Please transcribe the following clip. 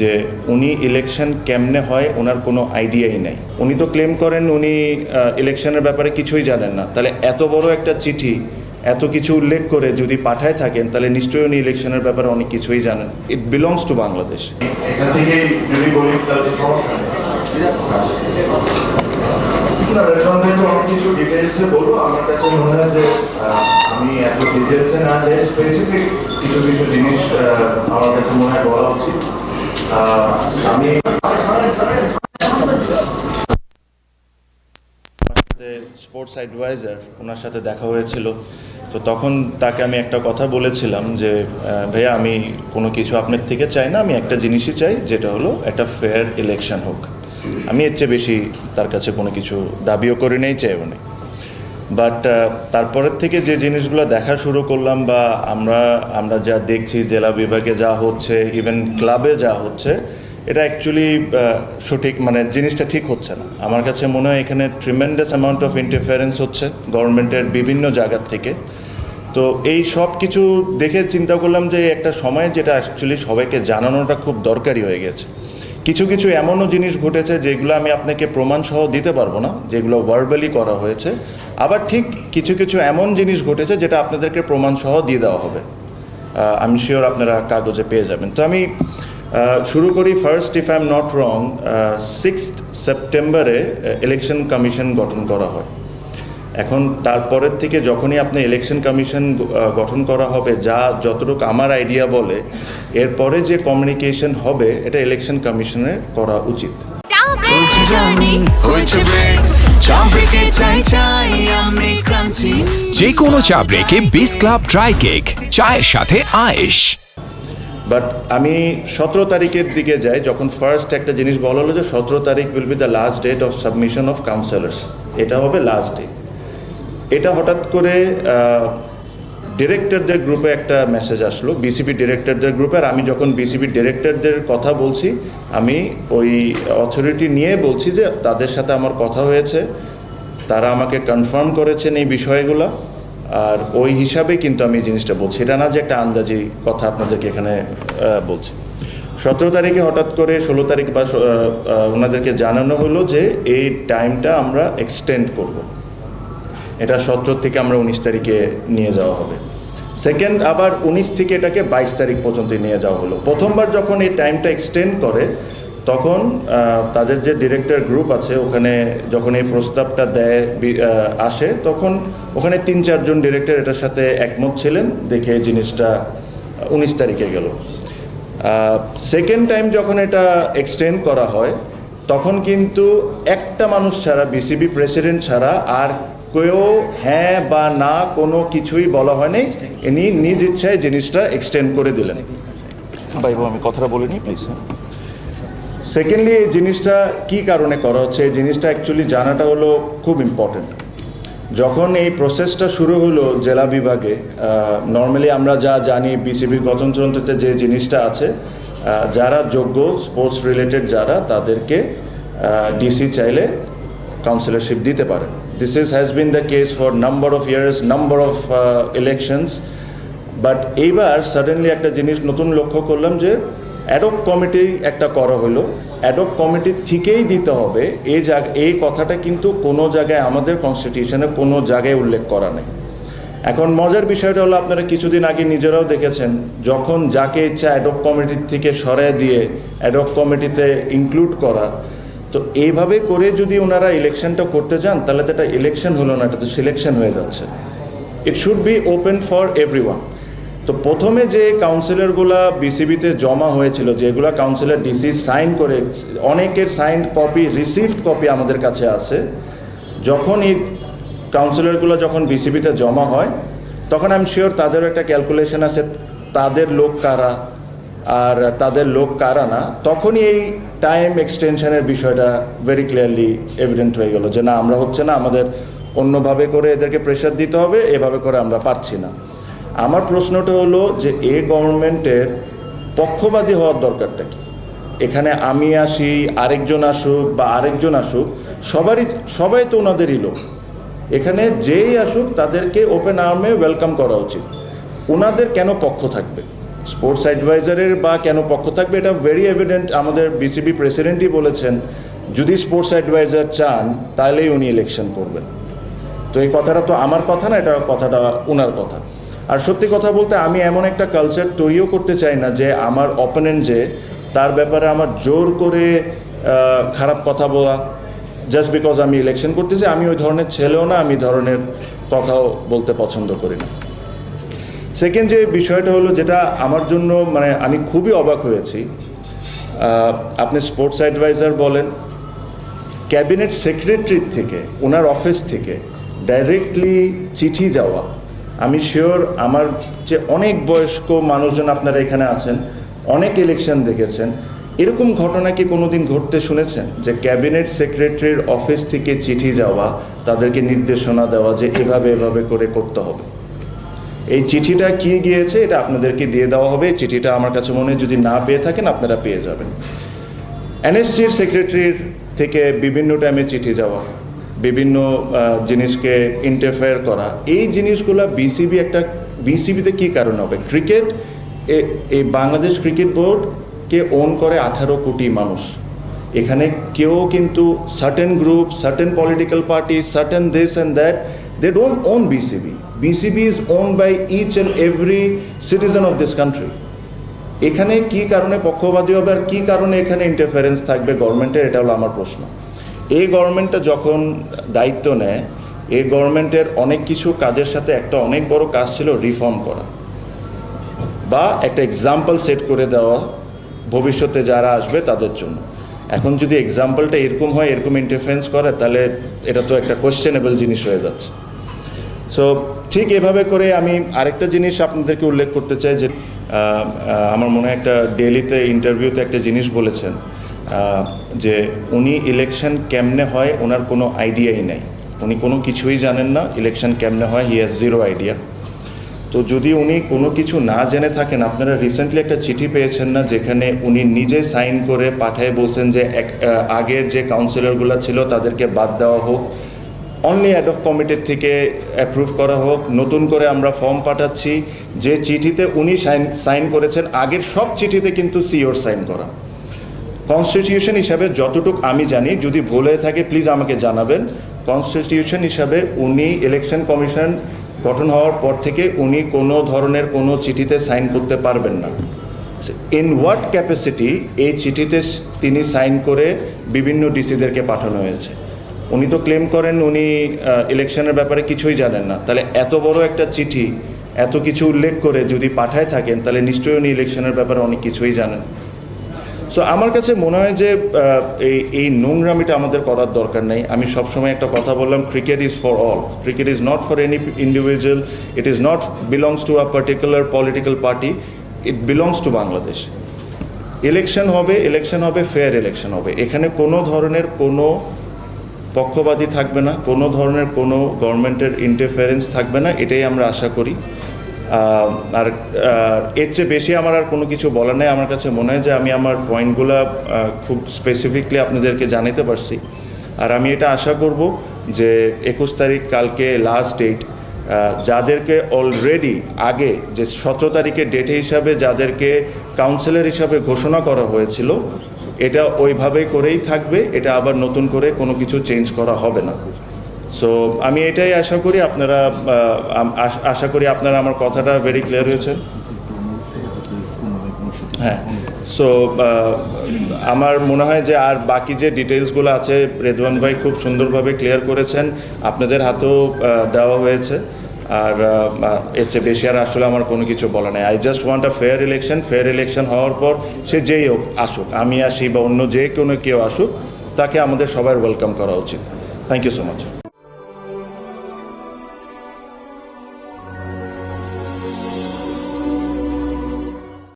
যে উনি ইলেকশন কেমনে হয়, ওনার কোনো আইডিয়াই নাই। উনি তো ক্লেম করেন উনি ইলেকশনের ব্যাপারে কিছুই জানেন না। তাহলে এত বড় একটা চিঠি, এত কিছু উল্লেখ করে যদি পাঠায় থাকেন, তাহলে নিশ্চয়ই উনি ইলেকশনের ব্যাপারে অনেক কিছুই জানেন। ইট বিলংস টু বাংলাদেশ আমি এত ডিটেলসে না স্পেসিফিক কিছু কিছু জিনিস আমার কাছে মনে হয় বলা উচিত। স্পোর্টস অ্যাডভাইজার ওনার সাথে দেখা হয়েছিল। তো তখন তাকে আমি একটা কথা বলেছিলাম যে ভাইয়া, আমি কোনো কিছু আপনার থেকে চাই না, আমি একটা জিনিসই চাই, যেটা হলো একটা ফেয়ার ইলেকশন হোক। আমি এর চেয়ে বেশি তার কাছে কোনো কিছু দাবিও করি নেই, চাইও নেই। বাট তারপরের থেকে যে জিনিসগুলো দেখা শুরু করলাম বা আমরা আমরা যা দেখছি জেলা বিভাগে যা হচ্ছে ইভেন ক্লাবে যা হচ্ছে, এটা অ্যাকচুয়ালি সঠিক মানে জিনিসটা ঠিক হচ্ছে না। আমার কাছে মনে হয় এখানে ট্রিমেন্ডাস অ্যামাউন্ট অফ ইন্টারফারেন্স হচ্ছে গভর্নমেন্টের বিভিন্ন জায়গার থেকে। তো এই সব কিছু দেখে চিন্তা করলাম যে একটা সময় যেটা অ্যাকচুয়ালি সবাইকে জানানোটা খুব দরকারি হয়ে গেছে। কিছু কিছু এমনও জিনিস ঘটেছে যেগুলো আমি আপনাকে প্রমাণসহ দিতে পারব না, যেগুলো ভার্বালি করা হয়েছে। আবার ঠিক কিছু কিছু এমন জিনিস ঘটেছে যেটা আপনাদেরকে প্রমাণ সহ দিয়ে দেওয়া হবে। আমি শিওর আপনারা কাগজে পেয়ে যাবেন। তো আমি শুরু করি first if I am not wrong six সেপ্টেম্বরে ইলেকশন কমিশন গঠন করা হয়। এখন তারপরের থেকে যখনই আপনি ইলেকশন কমিশন গঠন করা হবে, যা যতটুকু আমার আইডিয়া বলে, এরপরে যে কমিউনিকেশন হবে, এটা ইলেকশন কমিশনের করা উচিত। চলছে জার্নি হয়েছে ব্রেক চা ব্রেকে চাই চাই আমি ক্রান্তি যে কোনো চা ব্রেকে বিস ক্লাব ড্রাই কেক চায়ের সাথে আয়েশ। বাট আমি সতেরো তারিখের দিকে যাই যখন ফার্স্ট একটা জিনিস বলা হলো যে সতেরো তারিখ will be the last date of submission of counsellors এটা হবে লাস্ট ডে এটা হঠাৎ করে ডিরেক্টরদের গ্রুপে একটা মেসেজ আসলো বিসিবি ডিরেক্টরদের গ্রুপে আর আমি যখন বিসিবি ডিরেক্টরদের কথা বলছি, আমি ওই অথরিটি নিয়ে বলছি যে তাদের সাথে আমার কথা হয়েছে, তারা আমাকে কনফার্ম করেছেন এই বিষয়গুলো, আর ওই হিসাবে কিন্তু আমি জিনিসটা বলছি। এটা না যে একটা আন্দাজি কথা আপনাদেরকে এখানে বলছি। সতেরো তারিখে হঠাৎ করে ষোলো তারিখ বা ওনাদেরকে জানানো হলো যে এই টাইমটা আমরা এক্সটেন্ড করব। এটা সতেরো থেকে আমরা উনিশ তারিখে নিয়ে যাওয়া হবে। সেকেন্ড আবার উনিশ থেকে এটাকে বাইশ তারিখ পর্যন্ত নিয়ে যাওয়া হলো। প্রথমবার যখন এই টাইমটা এক্সটেন্ড করে, তখন তাদের যে ডিরেক্টর গ্রুপ আছে, ওখানে যখন এই প্রস্তাবটা দেয় আসে, তখন ওখানে তিন চারজন ডিরেক্টর এটার সাথে একমত ছিলেন, দেখে জিনিসটা উনিশ তারিখে গেল। সেকেন্ড টাইম যখন এটা এক্সটেন্ড করা হয়, তখন কিন্তু একটা মানুষ ছাড়া বিসিবি প্রেসিডেন্ট ছাড়া আর কেউ হ্যাঁ বা না কোনো কিছুই বলা হয়নি। ইনি নিজ ইচ্ছায় জিনিসটা এক্সটেন্ড করে দিলেন। ভাই আমি কথাটা বলিনি প্লিজ সেকেন্ডলি এই জিনিসটা কি কারণে করা হচ্ছে? এই জিনিসটা অ্যাকচুয়ালি জানাটা হলো খুব ইম্পর্টেন্ট যখন এই প্রসেসটা শুরু হলো জেলা বিভাগে নর্মালি আমরা যা জানি বিসিবির গঠনতন্ত্রতে যে জিনিসটা আছে যারা যোগ্য স্পোর্টস রিলেটেড যারা তাদেরকে ডিসি চাইলে কাউন্সিলরশিপ দিতে পারে। This is has been the case for number of years number of elections but এইবার সাডেনলি একটা জিনিস নতুন লক্ষ্য করলাম যে অ্যাডপ কমিটি একটা করা হলো। অ্যাডপ কমিটি থেকেই দিতে হবে। এই জাগ, এই কথাটা কিন্তু কোনো জায়গায় আমাদের কনস্টিটিউশনে কোনো জায়গায় উল্লেখ করা নেই। এখন মজার বিষয়টা হলো, আপনারা কিছুদিন আগে নিজেরাও দেখেছেন, যখন যাকে ইচ্ছা অ্যাডপ কমিটির থেকে সরায় দিয়ে অ্যাডপ কমিটিতে ইনক্লুড করা তো এইভাবে করে যদি ওনারা ইলেকশনটা করতে চান, তাহলে তো এটা ইলেকশন হলো না, এটা তো সিলেকশন হয়ে যাচ্ছে। It should be open for everyone তো প্রথমে যে কাউন্সিলরগুলা বিসিবিতে জমা হয়েছিল, যেগুলা কাউন্সিলর ডিসি সাইন করে, অনেকের সাইন কপি রিসিভড কপি আমাদের কাছে আছে। যখন এই কাউন্সিলরগুলো যখন বিসিবিতে জমা হয়, তখন আমি শিওর তাদেরও একটা ক্যালকুলেশন আছে, তাদের লোক কারা আর তাদের লোক কারা না, তখনই এই টাইম এক্সটেনশনের বিষয়টা ভেরি ক্লিয়ারলি এভিডেন্ট হয়ে গেল যে না, আমরা হচ্ছে না, আমাদের অন্যভাবে করে এদেরকে প্রেশার দিতে হবে, এভাবে করে আমরা পারছি না। আমার প্রশ্নটা হলো যে এ গভর্নমেন্টের পক্ষপাতী হওয়ার দরকারটা কি? এখানে আমি আসি, আরেকজন আসুক বা আরেকজন আসুক, সবারই, সবাই তো ওনাদেরই লোক। এখানে যেই আসুক, তাদেরকে ওপেন আর্মে ওয়েলকাম করা উচিত। ওনাদের কেন পক্ষ থাকবে? স্পোর্টস অ্যাডভাইজারের বা কেন পক্ষ থাকবে এটা ভেরি এভিডেন্ট আমাদের বিসিবি প্রেসিডেন্টই বলেছেন। যদি স্পোর্টস অ্যাডভাইজার চান, তাহলেই উনি ইলেকশন করবেন। তো এই কথাটা তো আমার কথা না, এটা কথাটা ওনার কথা। আর সত্যি কথা বলতে আমি এমন একটা কালচার তৈরিও করতে চাই না যে আমার অপোনেন্ট যে, তার ব্যাপারে আমার জোর করে খারাপ কথা বলা। জাস্ট বিকজ আমি ইলেকশন করতে চাই, আমি ওই ধরনের ছেলেও না, আমি ধরনের কথাও বলতে পছন্দ করি না। সেকেন্ড যে বিষয়টা হলো যেটা আমার জন্য মানে আমি খুবই অবাক হয়েছি আপনি স্পোর্টস অ্যাডভাইজার বলেন ক্যাবিনেট সেক্রেটারির থেকে, ওনার অফিস থেকে ডাইরেক্টলি চিঠি যাওয়া। আমি শিওর আমার যে অনেক বয়স্ক মানুষজন আপনারা এখানে আছেন, অনেক ইলেকশন দেখেছেন, এরকম ঘটনা কি কোনোদিন ঘটতে শুনেছেন? যে ক্যাবিনেট সেক্রেটারির অফিস থেকে চিঠি যাওয়া, তাদেরকে নির্দেশনা দেওয়া যে এভাবে এভাবে করে করতে হবে। এই চিঠিটা কি গিয়েছে এটা আপনাদেরকে দিয়ে দেওয়া হবে। চিঠিটা আমার কাছে মনে যদি না পেয়ে থাকেন আপনারা পেয়ে যাবেন। এনএসসির সেক্রেটারির থেকে বিভিন্ন টাইমে চিঠি যাওয়া, বিভিন্ন জিনিসকে ইন্টারফেয়ার করা। এই জিনিসগুলো বিসিবি একটা বিসিবিতে কী কারণ হবে? ক্রিকেট এই বাংলাদেশ ক্রিকেট বোর্ডকে ওন করে আঠারো কোটি মানুষ। এখানে কেউ কিন্তু certain group certain political party certain this and that they don't own BCB BCB is own by each and every citizen of this country এখানে কি কারণে পক্ষপাতী হবে আর কি কারণে এখানে ইন্টারফারেন্স থাকবে গভর্নমেন্টের এটা হলো আমার প্রশ্ন। এই গভর্নমেন্টটা যখন দায়িত্ব নেয়, এই গভর্নমেন্টের অনেক কিছু কাজের সাথে একটা অনেক বড় কাজ ছিল রিফর্ম করা। বা একটা এক্সাম্পল সেট করে দেওয়া ভবিষ্যতে যারা আসবে তাদের জন্য। এখন যদি এক্সাম্পলটা এরকম হয়, এরকম ইন্টারফারেন্স করে, তাহলে এটা তো একটা কোয়েশ্চেনেবল জিনিস হয়ে যাচ্ছে। সো ঠিক এভাবে করে আমি আরেকটা জিনিস আপনাদেরকে উল্লেখ করতে চাই যে আমার মনে হয় একটা ডেলিতে ইন্টারভিউতে একটা জিনিস বলেছেন যে উনি ইলেকশন কেমনে হয় ওনার কোনো আইডিয়াই নাই। উনি কোনো কিছুই জানেন না ইলেকশন কেমনে হয় হি হ্যাজ জিরো আইডিয়া তো যদি উনি কোনো কিছু না জেনে থাকেন, আপনারা রিসেন্টলি একটা চিঠি পেয়েছেন না, যেখানে উনি নিজে সাইন করে পাঠায় বলছেন যে এক আগের যে কাউন্সিলরগুলো ছিল, তাদেরকে বাদ দেওয়া হোক অনলি অ্যাড অফ কমিটির থেকে অ্যাপ্রুভ করা হোক। নতুন করে আমরা ফর্ম পাঠাচ্ছি। যে চিঠিতে উনি সাইন সাইন করেছেন, আগের সব চিঠিতে কিন্তু সিওর সাইন করা। কনস্টিটিউশন হিসাবে যতটুক আমি জানি, যদি ভুল হয়ে থাকে প্লিজ আমাকে জানাবেন। কনস্টিটিউশন হিসাবে উনি ইলেকশন কমিশন গঠন হওয়ার পর থেকে উনি কোনো ধরনের কোনো চিঠিতে সাইন করতে পারবেন না। ইন হোয়াট ক্যাপাসিটি এই চিঠিতে তিনি সাইন করে বিভিন্ন ডিসিদেরকে পাঠানো হয়েছে? উনি তো ক্লেম করেন উনি ইলেকশনের ব্যাপারে কিছুই জানেন না। তাহলে এত বড় একটা চিঠি, এত কিছু উল্লেখ করে যদি পাঠায় থাকেন, তাহলে নিশ্চয়ই উনি ইলেকশনের ব্যাপারে অনেক কিছুই জানেন। সো আমার কাছে মনে হয় যে এই এই নোংরামিটা আমাদের করার দরকার নেই। আমি সবসময় একটা কথা বললাম cricket is for all cricket is not for any individual it is not belongs to a particular political party it belongs to Bangladesh election হবে ইলেকশন হবে ফেয়ার ইলেকশন হবে। এখানে কোনো ধরনের কোনো পক্ষপাতী থাকবে না, কোনো ধরনের কোনো গভর্নমেন্টের ইন্টারফারেন্স থাকবে না, এটাই আমরা আশা করি। আর এর চেয়ে বেশি আমার আর কোনো কিছু বলার নেই। আমার কাছে মনে হয় যে আমি আমার পয়েন্টগুলো খুব স্পেসিফিকলি আপনাদেরকে জানাতে পারছি। আর আমি এটা আশা করব যে একুশ তারিখ কালকে লাস্ট ডেট যাদেরকে অলরেডি আগে যে সতেরো তারিখের ডেট হিসাবে যাদেরকে কাউন্সিলর হিসাবে ঘোষণা করা হয়েছিল এটা ওইভাবেই করেই থাকবে, এটা আবার নতুন করে কোনো কিছু চেঞ্জ করা হবে না। সো আমি এটাই আশা করি আপনারা আশা করি আপনারা আমার কথাটা ভেরি ক্লিয়ার হয়েছে হ্যাঁ সো আমার মনে হয় যে আর বাকি যে ডিটেলসগুলো আছে, রেদওয়ান ভাই খুব সুন্দরভাবে ক্লিয়ার করেছেন। আপনাদের হাতেও দেওয়া হয়েছে। আর এর চেয়ে বেশি আর আসলে আমার কোনো কিছু বলা নাই। I just want a fair election fair election হওয়ার পর সে যেই হোক আসুক, আমি আসি বা অন্য যে কোনো কেউ আসুক, তাকে আমাদের সবার ওয়েলকাম করা উচিত। Thank you so much